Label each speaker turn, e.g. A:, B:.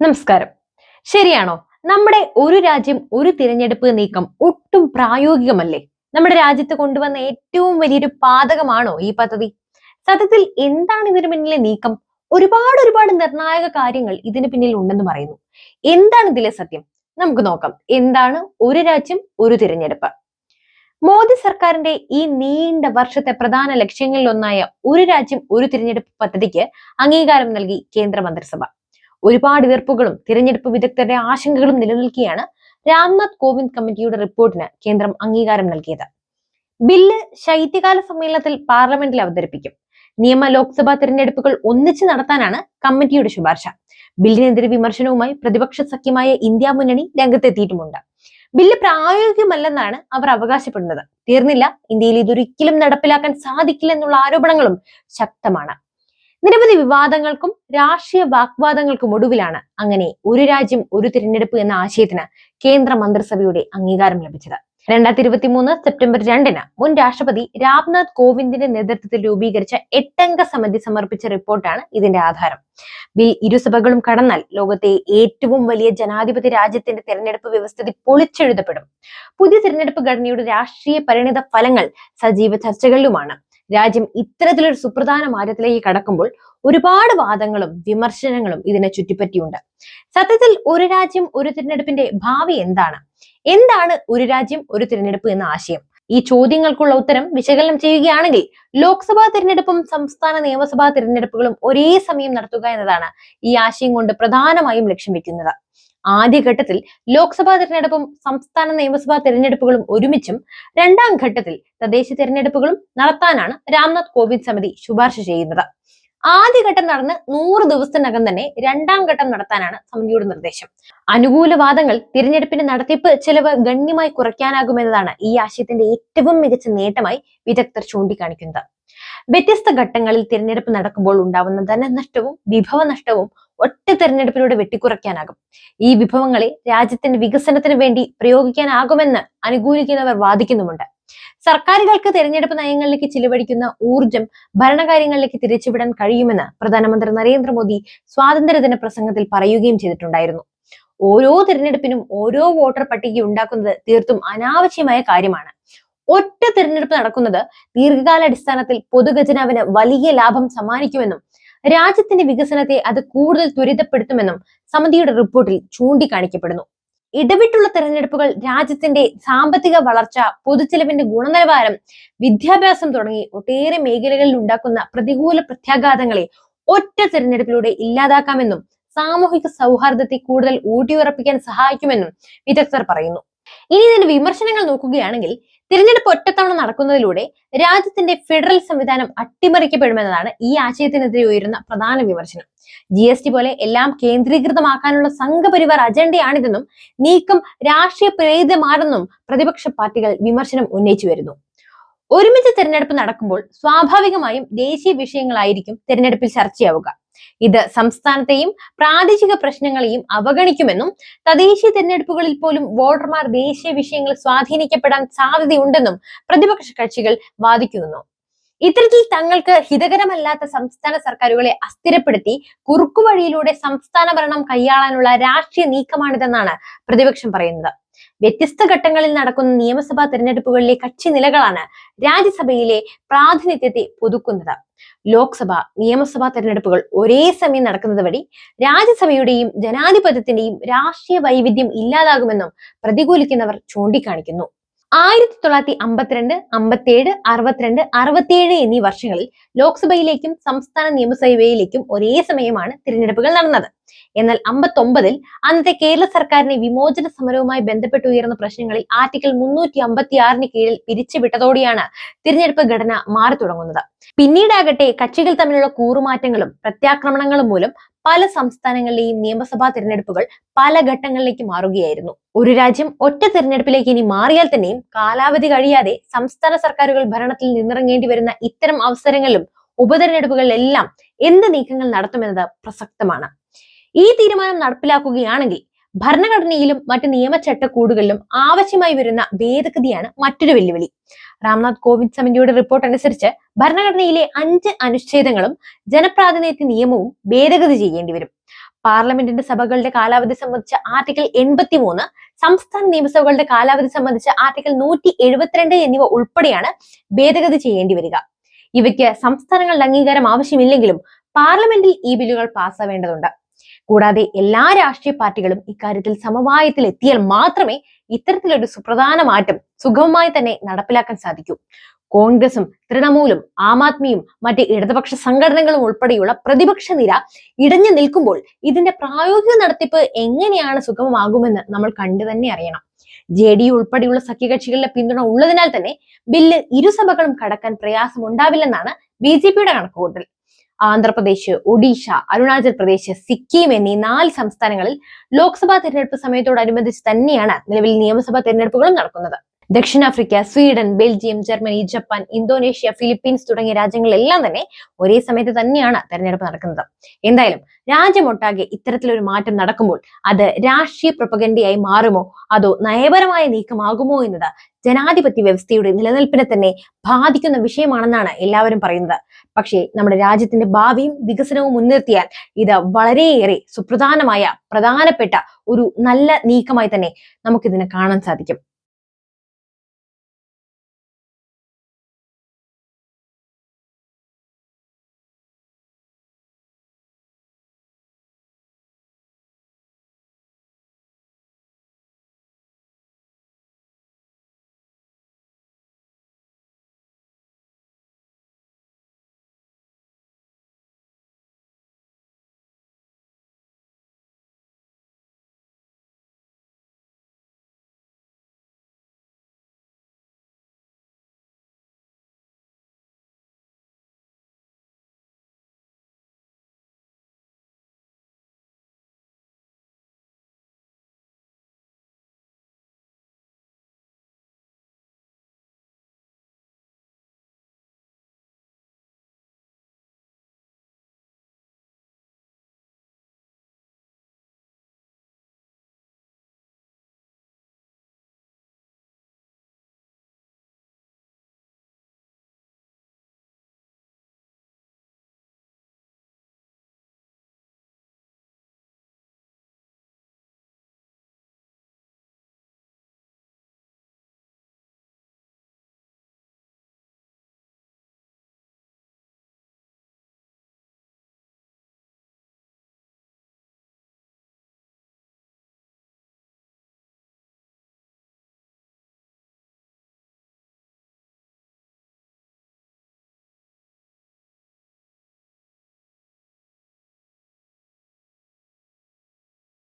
A: നമസ്കാരം. ശരിയാണോ? നമ്മുടെ ഒരു രാജ്യം ഒരു തിരഞ്ഞെടുപ്പ് നീക്കം ഒട്ടും പ്രായോഗികമല്ലേ? നമ്മുടെ രാജ്യത്ത് കൊണ്ടുവന്ന ഏറ്റവും വലിയൊരു പാതകമാണോ ഈ പദ്ധതി? സത്യത്തിൽ എന്താണ് ഇതിനു പിന്നിലെ നീക്കം? ഒരുപാട് ഒരുപാട് നിർണായക കാര്യങ്ങൾ ഇതിന് പിന്നിൽ ഉണ്ടെന്ന് പറയുന്നു. എന്താണ് ഇതിലെ സത്യം? നമുക്ക് നോക്കാം. എന്താണ് ഒരു രാജ്യം ഒരു തിരഞ്ഞെടുപ്പ്? മോദി സർക്കാരിന്റെ ഈ നീണ്ട വർഷത്തെ പ്രധാന ലക്ഷ്യങ്ങളിലൊന്നായ ഒരു രാജ്യം ഒരു തിരഞ്ഞെടുപ്പ് പദ്ധതിക്ക് അംഗീകാരം നൽകി കേന്ദ്ര മന്ത്രിസഭ ഒരുപാട് എതിർപ്പുകളും തിരഞ്ഞെടുപ്പ് വിദഗ്ധരുടെ ആശങ്കകളും നിലനിൽക്കെയാണ് രാംനാഥ് കോവിന്ദ് കമ്മിറ്റിയുടെ റിപ്പോർട്ടിന് കേന്ദ്രം അംഗീകാരം നൽകിയത്. ബില്ല് ശൈത്യകാല സമ്മേളനത്തിൽ പാർലമെന്റിൽ അവതരിപ്പിക്കും. നിയമ ലോക്സഭാ തിരഞ്ഞെടുപ്പുകൾ ഒന്നിച്ച് നടത്താനാണ് കമ്മിറ്റിയുടെ ശുപാർശ. ബില്ലിനെതിരെ വിമർശനവുമായി പ്രതിപക്ഷ സഖ്യമായ ഇന്ത്യ മുന്നണി രംഗത്തെത്തിയിട്ടുമുണ്ട്. ബില്ല് പ്രായോഗികമല്ലെന്നാണ് അവർ അവകാശപ്പെടുന്നത്. തീർന്നില്ല ഇന്ത്യയിൽ ഇതൊരിക്കലും നടപ്പിലാക്കാൻ സാധിക്കില്ല എന്നുള്ള ആരോപണങ്ങളും ശക്തമാണ്. നിരവധി വിവാദങ്ങൾക്കും രാഷ്ട്രീയ വാഗ്വാദങ്ങൾക്കും ഒടുവിലാണ് അങ്ങനെ ഒരു രാജ്യം ഒരു തിരഞ്ഞെടുപ്പ് എന്ന ആശയത്തിന് കേന്ദ്ര മന്ത്രിസഭയുടെ അംഗീകാരം ലഭിച്ചത്. രണ്ടായിരത്തി ഇരുപത്തി മൂന്ന് സെപ്റ്റംബർ രണ്ടിന് മുൻ രാഷ്ട്രപതി രാംനാഥ് കോവിന്ദിന്റെ നേതൃത്വത്തിൽ രൂപീകരിച്ച എട്ടംഗ സമിതി സമർപ്പിച്ച റിപ്പോർട്ടാണ് ഇതിന്റെ ആധാരം. ബിൽ ഇരുസഭകളും കടന്നാൽ ലോകത്തെ ഏറ്റവും വലിയ ജനാധിപത്യ രാജ്യത്തിന്റെ തെരഞ്ഞെടുപ്പ് വ്യവസ്ഥിതി പൊളിച്ചെഴുതപ്പെടും. പുതിയ തിരഞ്ഞെടുപ്പ് ഘടനയുടെ രാഷ്ട്രീയ പരിണിത ഫലങ്ങൾ സജീവ ചർച്ചകളിലുമാണ്. രാജ്യം ഇത്തരത്തിലൊരു സുപ്രധാന മാറ്റത്തിലേക്ക് കടക്കുമ്പോൾ ഒരുപാട് വാദങ്ങളും വിമർശനങ്ങളും ഇതിനെ ചുറ്റിപ്പറ്റിയുണ്ട്. സത്യത്തിൽ ഒരു രാജ്യം ഒരു തിരഞ്ഞെടുപ്പിന്റെ ഭാവി എന്താണ്? എന്താണ് ഒരു രാജ്യം ഒരു തിരഞ്ഞെടുപ്പ് എന്ന ആശയം? ഈ ചോദ്യങ്ങൾക്കുള്ള ഉത്തരം വിശകലനം ചെയ്യുകയാണെങ്കിൽ ലോക്സഭാ തിരഞ്ഞെടുപ്പും സംസ്ഥാന നിയമസഭാ തിരഞ്ഞെടുപ്പുകളും ഒരേ സമയം നടത്തുക എന്നതാണ് ഈ ആശയം കൊണ്ട് പ്രധാനമായും ലക്ഷ്യം വെക്കുന്നത്. ആദ്യഘട്ടത്തിൽ ലോക്സഭാ തെരഞ്ഞെടുപ്പും സംസ്ഥാന നിയമസഭാ തെരഞ്ഞെടുപ്പുകളും ഒരുമിച്ചും രണ്ടാം ഘട്ടത്തിൽ തദ്ദേശ തെരഞ്ഞെടുപ്പുകളും നടത്താനാണ് രാംനാഥ് കോവിന്ദ് സമിതി ശുപാർശ ചെയ്യുന്നത്. ആദ്യഘട്ടം നടന്ന് നൂറ് ദിവസത്തിനകം തന്നെ രണ്ടാം ഘട്ടം നടത്താനാണ് സമിതിയുടെ നിർദ്ദേശം. അനുകൂല വാദങ്ങൾ തിരഞ്ഞെടുപ്പിന്റെ നടത്തിപ്പ് ചെലവ് ഗണ്യമായി കുറയ്ക്കാനാകുമെന്നതാണ് ഈ ആശയത്തിന്റെ ഏറ്റവും മികച്ച നേട്ടമായി വിദഗ്ധർ ചൂണ്ടിക്കാണിക്കുന്നത്. വ്യത്യസ്ത ഘട്ടങ്ങളിൽ തിരഞ്ഞെടുപ്പ് നടക്കുമ്പോൾ ഉണ്ടാവുന്ന ധനനഷ്ടവും വിഭവ നഷ്ടവും ഒറ്റ തെരഞ്ഞെടുപ്പിലൂടെ വെട്ടിക്കുറയ്ക്കാനാകും. ഈ വിഭവങ്ങളെ രാജ്യത്തിന്റെ വികസനത്തിന് വേണ്ടി പ്രയോഗിക്കാനാകുമെന്ന് അനുകൂലിക്കുന്നവർ വാദിക്കുന്നുമുണ്ട്. സർക്കാരുകൾക്ക് തെരഞ്ഞെടുപ്പ് നയങ്ങളിലേക്ക് ചിലവഴിക്കുന്ന ഊർജം ഭരണകാര്യങ്ങളിലേക്ക് തിരിച്ചുവിടാൻ കഴിയുമെന്ന് പ്രധാനമന്ത്രി നരേന്ദ്രമോദി സ്വാതന്ത്ര്യദിന പ്രസംഗത്തിൽ പറയുകയും ചെയ്തിട്ടുണ്ടായിരുന്നു. ഓരോ തിരഞ്ഞെടുപ്പിനും ഓരോ വോട്ടർ പട്ടിക ഉണ്ടാക്കുന്നത് തീർത്തും അനാവശ്യമായ കാര്യമാണ്. ഒറ്റ തിരഞ്ഞെടുപ്പ് നടക്കുന്നത് ദീർഘകാലാടിസ്ഥാനത്തിൽ പൊതുഖജനാവിന് വലിയ ലാഭം സമ്മാനിക്കുമെന്നും രാജ്യത്തിന്റെ വികസനത്തെ അത് കൂടുതൽ ത്വരിതപ്പെടുത്തുമെന്നും സമിതിയുടെ റിപ്പോർട്ടിൽ ചൂണ്ടിക്കാണിക്കപ്പെടുന്നു. ഇടവിട്ടുള്ള തെരഞ്ഞെടുപ്പുകൾ രാജ്യത്തിന്റെ സാമ്പത്തിക വളർച്ച പൊതുചെലവിന്റെ ഗുണനിലവാരം വിദ്യാഭ്യാസം തുടങ്ങി ഒട്ടേറെ മേഖലകളിൽ ഉണ്ടാക്കുന്ന പ്രതികൂല പ്രത്യാഘാതങ്ങളെ ഒറ്റ തെരഞ്ഞെടുപ്പിലൂടെ ഇല്ലാതാക്കാമെന്നും സാമൂഹിക സൗഹാർദ്ദത്തെ കൂടുതൽ ഊട്ടിയുറപ്പിക്കാൻ സഹായിക്കുമെന്നും വിദഗ്ധർ പറയുന്നു. ഇനി ഇതിന്റെ വിമർശനങ്ങൾ നോക്കുകയാണെങ്കിൽ തിരഞ്ഞെടുപ്പ് ഒറ്റത്തവണ നടക്കുന്നതിലൂടെ രാജ്യത്തിന്റെ ഫെഡറൽ സംവിധാനം അട്ടിമറിക്കപ്പെടുമെന്നതാണ് ഈ ആശയത്തിനെതിരെ ഉയരുന്ന പ്രധാന വിമർശനം. ജി എസ് ടി പോലെ എല്ലാം കേന്ദ്രീകൃതമാക്കാനുള്ള സംഘപരിവാർ അജണ്ടയാണിതെന്നും നീക്കം രാഷ്ട്രീയ പ്രേരിതമാണെന്നും പ്രതിപക്ഷ പാർട്ടികൾ വിമർശനം ഉന്നയിച്ചു വരുന്നു. ഒരുമിച്ച് തിരഞ്ഞെടുപ്പ് നടക്കുമ്പോൾ സ്വാഭാവികമായും ദേശീയ വിഷയങ്ങളായിരിക്കും തിരഞ്ഞെടുപ്പിൽ ചർച്ചയാവുക. ഇത് സംസ്ഥാനത്തെയും പ്രാദേശിക പ്രശ്നങ്ങളെയും അവഗണിക്കുമെന്നും തദ്ദേശീയ തെരഞ്ഞെടുപ്പുകളിൽ പോലും വോട്ടർമാർ ദേശീയ വിഷയങ്ങൾ സ്വാധീനിക്കപ്പെടാൻ സാധ്യതയുണ്ടെന്നും പ്രതിപക്ഷ കക്ഷികൾ വാദിക്കുന്നു. ഇത്തരത്തിൽ തങ്ങൾക്ക് ഹിതകരമല്ലാത്ത സംസ്ഥാന സർക്കാരുകളെ അസ്ഥിരപ്പെടുത്തി കുറുക്കുവഴിയിലൂടെ സംസ്ഥാന ഭരണം കൈയാളാനുള്ള രാഷ്ട്രീയ നീക്കമാണിതെന്നാണ് പ്രതിപക്ഷം പറയുന്നത്. വ്യത്യസ്ത ഘട്ടങ്ങളിൽ നടക്കുന്ന നിയമസഭാ തെരഞ്ഞെടുപ്പുകളിലെ കക്ഷി നിലകളാണ് രാജ്യസഭയിലെ പ്രാതിനിധ്യത്തെ പുതുക്കുന്നത്. ലോക്സഭ നിയമസഭാ തെരഞ്ഞെടുപ്പുകൾ ഒരേ സമയം നടക്കുന്നത് വഴി രാജ്യസഭയുടെയും ജനാധിപത്യത്തിന്റെയും രാഷ്ട്രീയ വൈവിധ്യം ഇല്ലാതാകുമെന്നും പ്രതികൂലിക്കുന്നവർ ചൂണ്ടിക്കാണിക്കുന്നു. ആയിരത്തി തൊള്ളായിരത്തി അമ്പത്തിരണ്ട് അമ്പത്തിയേഴ് അറുപത്തിരണ്ട് അറുപത്തിയേഴ് എന്നീ വർഷങ്ങളിൽ ലോക്സഭയിലേക്കും സംസ്ഥാന നിയമസഭയിലേക്കും ഒരേ സമയമാണ് തിരഞ്ഞെടുപ്പുകൾ നടന്നത്. എന്നാൽ അമ്പത്തൊമ്പതിൽ അന്നത്തെ കേരള സർക്കാരിനെ വിമോചന സമരവുമായി ബന്ധപ്പെട്ട് ഉയർന്ന പ്രശ്നങ്ങളിൽ ആർട്ടിക്കിൾ മുന്നൂറ്റി അമ്പത്തി ആറിന് കീഴിൽ പിരിച്ചുവിട്ടതോടെയാണ് തിരഞ്ഞെടുപ്പ് ഘടന മാറി തുടങ്ങുന്നത് പിന്നീടാകട്ടെ കക്ഷികൾ തമ്മിലുള്ള കൂറുമാറ്റങ്ങളും പ്രത്യാക്രമണങ്ങളും മൂലം പല സംസ്ഥാനങ്ങളിലെയും നിയമസഭാ തിരഞ്ഞെടുപ്പുകൾ പല ഘട്ടങ്ങളിലേക്ക് മാറുകയായിരുന്നു. ഒരു രാജ്യം ഒറ്റ തിരഞ്ഞെടുപ്പിലേക്ക് ഇനി മാറിയാൽ തന്നെയും കാലാവധി കഴിയാതെ സംസ്ഥാന സർക്കാരുകൾ ഭരണത്തിൽ നിന്നിറങ്ങേണ്ടി വരുന്ന ഇത്തരം അവസരങ്ങളിലും ഉപതെരഞ്ഞെടുപ്പുകളിലെല്ലാം എന്ത് നീക്കങ്ങൾ നടത്തുമെന്നത് പ്രസക്തമാണ്. ഈ തീരുമാനം നടപ്പിലാക്കുകയാണെങ്കിൽ ഭരണഘടനയിലും മറ്റ് നിയമചട്ടക്കൂടുകളിലും ആവശ്യമായി വരുന്ന ഭേദഗതിയാണ് മറ്റൊരു വെല്ലുവിളി. രാംനാഥ് കോവിന്ദ് സമിതിയുടെ റിപ്പോർട്ട് അനുസരിച്ച് ഭരണഘടനയിലെ അഞ്ച് അനുച്ഛേദങ്ങളും ജനപ്രാതിനിധ്യ നിയമവും ഭേദഗതി ചെയ്യേണ്ടി വരും. പാർലമെന്റിന്റെ സഭകളുടെ കാലാവധി സംബന്ധിച്ച ആർട്ടിക്കിൾ എൺപത്തിമൂന്ന് സംസ്ഥാന നിയമസഭകളുടെ കാലാവധി സംബന്ധിച്ച ആർട്ടിക്കിൾ നൂറ്റി എഴുപത്തിരണ്ട് എന്നിവ ഉൾപ്പെടെയാണ് ഭേദഗതി ചെയ്യേണ്ടി വരിക. ഇവയ്ക്ക് സംസ്ഥാനങ്ങളുടെ അംഗീകാരം ആവശ്യമില്ലെങ്കിലും പാർലമെന്റിൽ ഈ ബില്ലുകൾ പാസ്സാവേണ്ടതുണ്ട് കൂടാതെ എല്ലാ രാഷ്ട്രീയ പാർട്ടികളും ഇക്കാര്യത്തിൽ സമവായത്തിൽ എത്തിയാൽ മാത്രമേ ഇത്തരത്തിലൊരു സുപ്രധാന മാറ്റം സുഗമമായി തന്നെ നടപ്പിലാക്കാൻ സാധിക്കൂ. കോൺഗ്രസും തൃണമൂലും ആം ആദ്മിയും മറ്റ് ഇടതുപക്ഷ സംഘടനകളും ഉൾപ്പെടെയുള്ള പ്രതിപക്ഷ നിര ഇടഞ്ഞു നിൽക്കുമ്പോൾ ഇതിന്റെ പ്രായോഗിക നടത്തിപ്പ് എങ്ങനെയാണ് സുഗമമാകുമെന്ന് നമ്മൾ കണ്ടു തന്നെ അറിയണം. ജെ ഡി യു ഉൾപ്പെടെയുള്ള സഖ്യകക്ഷികളുടെ പിന്തുണ ഉള്ളതിനാൽ തന്നെ ബില്ല് ഇരുസഭകളും കടക്കാൻ പ്രയാസമുണ്ടാവില്ലെന്നാണ് ബി ജെ പിയുടെ കണക്കുകൂട്ടൽ. ആന്ധ്രാപ്രദേശ് ഒഡീഷ അരുണാചൽ പ്രദേശ് സിക്കിം എന്നീ നാല് സംസ്ഥാനങ്ങളിൽ ലോക്സഭാ തെരഞ്ഞെടുപ്പ് സമയത്തോടനുബന്ധിച്ച് തന്നെയാണ് നിലവിൽ നിയമസഭാ തെരഞ്ഞെടുപ്പുകളും നടക്കുന്നത്. ദക്ഷിണാഫ്രിക്ക Sweden Belgium Germany Japan Indonesia Philippines തുടങ്ങിയ രാജ്യങ്ങളെല്ലാം തന്നെ ഒരേ സമയത്ത് തന്നെയാണ് തെരഞ്ഞെടുപ്പ് നടക്കുന്നത്. എന്തായാലും രാജ്യമൊട്ടാകെ ഇത്തരത്തിലൊരു മാറ്റം നടക്കുമ്പോൾ അത് രാഷ്ട്രീയ പ്രൊപ്പഗൻഡയായി മാറുമോ? അതോ നയപരമായ നീക്കമാകുമോ എന്നത് ജനാധിപത്യ വ്യവസ്ഥയുടെ നിലനിൽപ്പിനെ തന്നെ ബാധിക്കുന്ന വിഷയമാണെന്നാണ് എല്ലാവരും പറയുന്നത്. പക്ഷേ നമ്മുടെ രാജ്യത്തിന്റെ ഭാവിയും വികസനവും മുൻനിർത്തിയാൽ ഇത് വളരെയേറെ സുപ്രധാനമായ പ്രധാനപ്പെട്ട ഒരു നല്ല നീക്കമായി തന്നെ നമുക്കിതിനെ കാണാൻ സാധിക്കും.